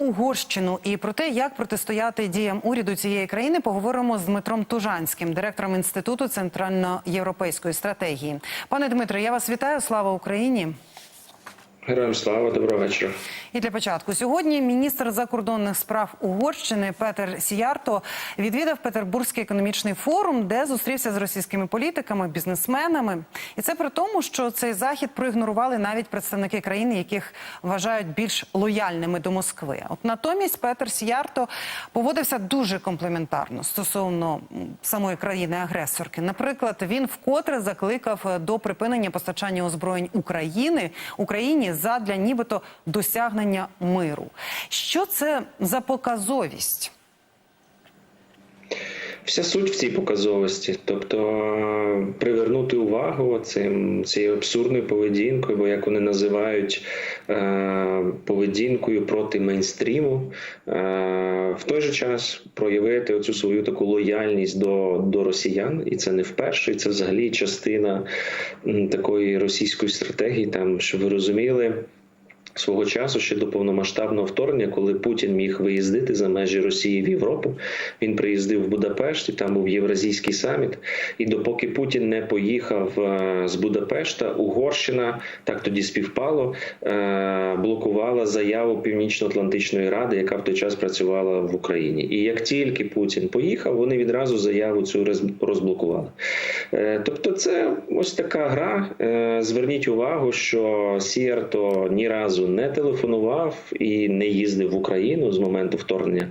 Угорщину і про те, як протистояти діям уряду цієї країни, поговоримо з Дмитром Тужанським, директором інституту центральноєвропейської стратегії. Пане Дмитро, я вас вітаю. Слава Україні! Героям слава, доброго вечора. І для початку сьогодні міністр закордонних справ Угорщини Петер Сіярто відвідав Петербурзький економічний форум, де зустрівся з російськими політиками, бізнесменами. І це при тому, що цей захід проігнорували навіть представники країни, яких вважають більш лояльними до Москви. От натомість Петер Сіярто поводився дуже комплементарно стосовно самої країни-агресорки. Наприклад, він вкотре закликав до припинення постачання озброєнь України Україні задля нібито досягнення миру. Що це за показовість? Вся суть в цій показовості, тобто привернути увагу цим цією абсурдною поведінкою, бо як вони називають е, поведінкою проти мейнстріму, е, в той же час проявити оцю свою таку лояльність до, до росіян, і це не вперше, і це взагалі частина такої російської стратегії, там щоб ви розуміли. Свого часу ще до повномасштабного вторгнення, коли Путін міг виїздити за межі Росії в Європу, він приїздив в Будапешт, і там був євразійський саміт. І допоки Путін не поїхав е, з Будапешта, Угорщина так тоді співпало, е, блокувала заяву Північно-Атлантичної ради, яка в той час працювала в Україні. І як тільки Путін поїхав, вони відразу заяву цю розблокували. Е, Тобто, це ось така гра. Зверніть увагу, що Сіарто ні разу не телефонував і не їздив в Україну з моменту вторгнення.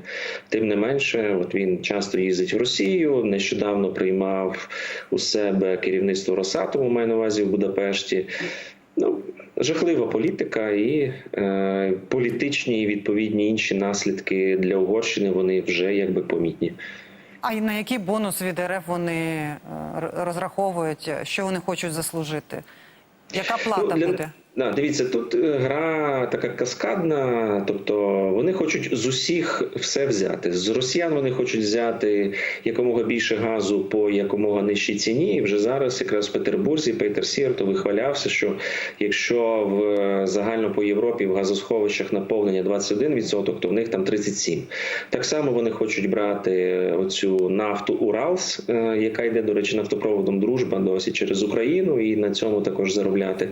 Тим не менше, от він часто їздить в Росію. Нещодавно приймав у себе керівництво Росатому, маю на увазі в Будапешті. Ну, жахлива політика і е, політичні і відповідні інші наслідки для Угорщини вони вже якби помітні. А на який бонус від РФ вони е, розраховують, що вони хочуть заслужити? Яка плата Ну, для- буде? Да, дивіться, тут е, гра така каскадна, тобто вони хочуть з усіх все взяти. З росіян вони хочуть взяти якомога більше газу по якомога нижчій ціні. І вже зараз, якраз в Петербурзі, Петер Сірто вихвалявся, що якщо в е, загально по Європі в газосховищах наповнення 21%, то в них там 37%. Так само вони хочуть брати оцю нафту Уралс, е, яка йде, до речі, нафтопроводом дружба досі через Україну, і на цьому також заробляти.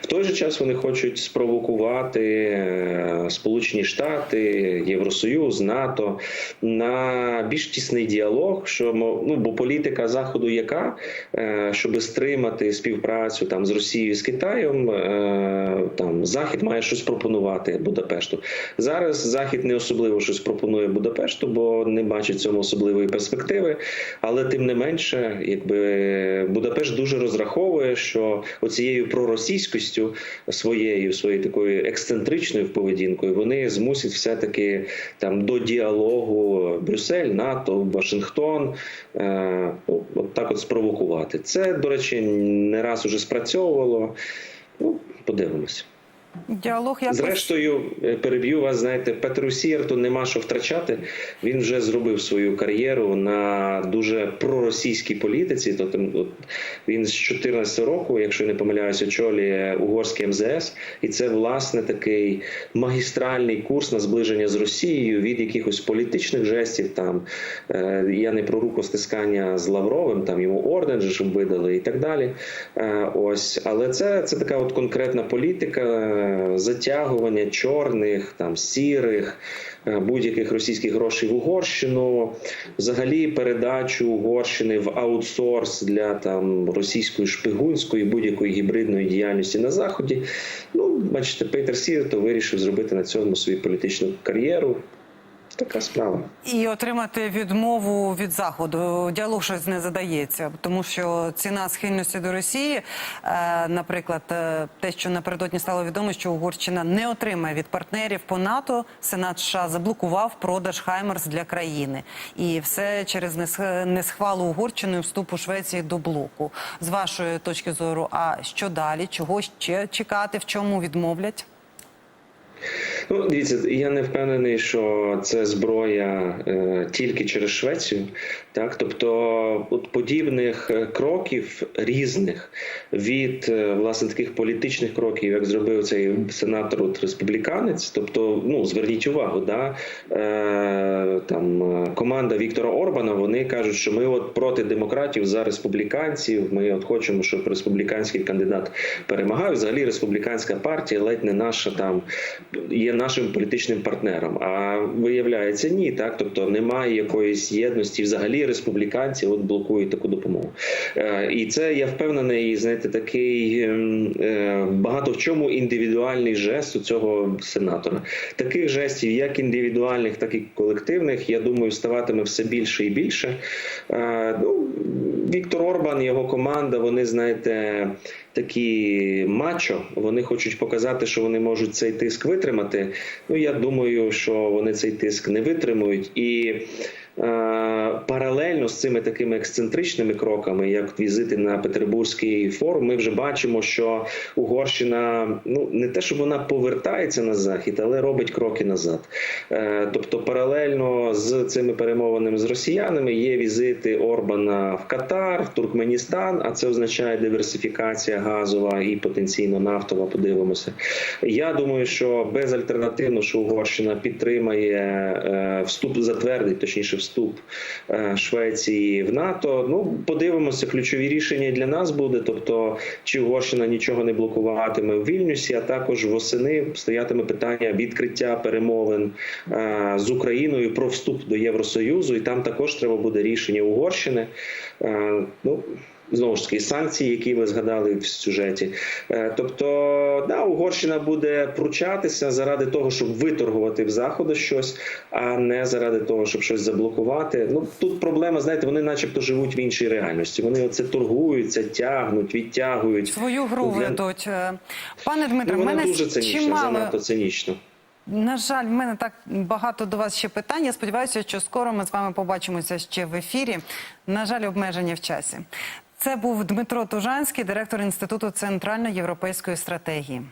В той же час вони хочуть спровокувати е, Сполучені Штати, Євросоюз, НАТО на більш тісний діалог. Що ну бо політика заходу, яка е, щоб стримати співпрацю там з Росією з Китаєм, е, там Захід має щось пропонувати Будапешту. Зараз Захід не особливо щось пропонує Будапешту, бо не бачить цьому особливої перспективи. Але тим не менше, якби Будапешт дуже розраховує, що оцією проросійськістю своєю, своєю такою ексцентричною поведінкою, вони змусять все-таки там до діалогу Брюссель, НАТО, Вашингтон е, от так от спровокувати. Це, до речі, не раз уже спрацьовувало. Ну, подивимося. Діалог якось... Зрештою, е, переб'ю вас. Знаєте, Петру Сієрту нема що втрачати. Він вже зробив свою кар'єру на дуже проросійській політиці. Тобто він з 14 року, якщо не помиляюся, очолює угорський МЗС, і це власне такий магістральний курс на зближення з Росією від якихось політичних жестів. Там е, я не про рукостискання з Лавровим, там йому орден же ж видали і так далі. Е, ось, але це, це така от конкретна політика затягування чорних, там сірих. е, Будь-яких російських грошей в Угорщину, взагалі передачу Угорщини в аутсорс для там російської шпигунської будь-якої гібридної діяльності на заході. Ну, бачите, Петер Сірто вирішив зробити на цьому свою політичну кар'єру. Така справа. І отримати відмову від заходу. Діалог щось не задається, тому що ціна схильності до Росії, е, наприклад, е, те, що напередодні стало відомо, що Угорщина не отримає від партнерів по НАТО. Сенат США заблокував продаж Хаймерс для країни, і все через несх- несхвалу Угорщиною вступу Швеції до блоку. З вашої точки зору, а що далі? Чого ще чекати? В чому відмовлять? Ну, дивіться, я не впевнений, що це зброя е, тільки через Швецію. Так, тобто, от подібних е, кроків різних від е, власне таких політичних кроків, як зробив цей сенатор от, республіканець. Тобто, ну зверніть увагу, да е, там е, команда Віктора Орбана. Вони кажуть, що ми от проти демократів за республіканців. Ми от хочемо, щоб республіканський кандидат перемагав. Взагалі, республіканська партія ледь не наша там є нашим політичним партнером. А виявляється, ні, так тобто немає якоїсь єдності. Взагалі республіканці от блокують таку допомогу. Е, І це я впевнений, знаєте, такий ем, е, багато в чому індивідуальний жест у цього сенатора. Таких жестів, як індивідуальних, так і колективних, я думаю, ставатиме все більше і більше. Е, Ну, Віктор Орбан, його команда, вони знаєте. Такі мачо, вони хочуть показати, що вони можуть цей тиск витримати. Ну я думаю, що вони цей тиск не витримують, і паралельно з цими такими ексцентричними кроками, як візити на Петербурзький форум, ми вже бачимо, що Угорщина ну не те, щоб вона повертається на захід, але робить кроки назад. Е, тобто, паралельно з цими перемовинами з росіянами є візити Орбана в Катар, в Туркменістан, а це означає диверсифікація газова і потенційно нафтова. Подивимося. Я думаю, що безальтернативно, що Угорщина підтримає е, вступ, затвердить точніше вступ е, Швеції в НАТО. Ну подивимося, ключові рішення для нас буде. Тобто, чи Угорщина нічого не блокуватиме в Вільнюсі, а також восени стоятиме питання відкриття перемовин е, з Україною про вступ до Євросоюзу, і там також треба буде рішення Угорщини. Е, Ну Знову ж таки, санкції, які ви згадали в сюжеті. Е, Тобто, да, Угорщина буде пручатися заради того, щоб виторгувати в заходу щось, а не заради того, щоб щось заблокувати. Ну тут проблема, знаєте, вони, начебто, живуть в іншій реальності. Вони оце торгуються, тягнуть, відтягують. Свою гру Для- ведуть. Е, Пане Дмитре, Ну, мене дуже цинічна, чимало занадто цинічно. На жаль, в мене так багато до вас ще питань. Я сподіваюся, що скоро ми з вами побачимося ще в ефірі. На жаль, обмеження в часі. Це був Дмитро Тужанський, директор інституту центральноєвропейської стратегії.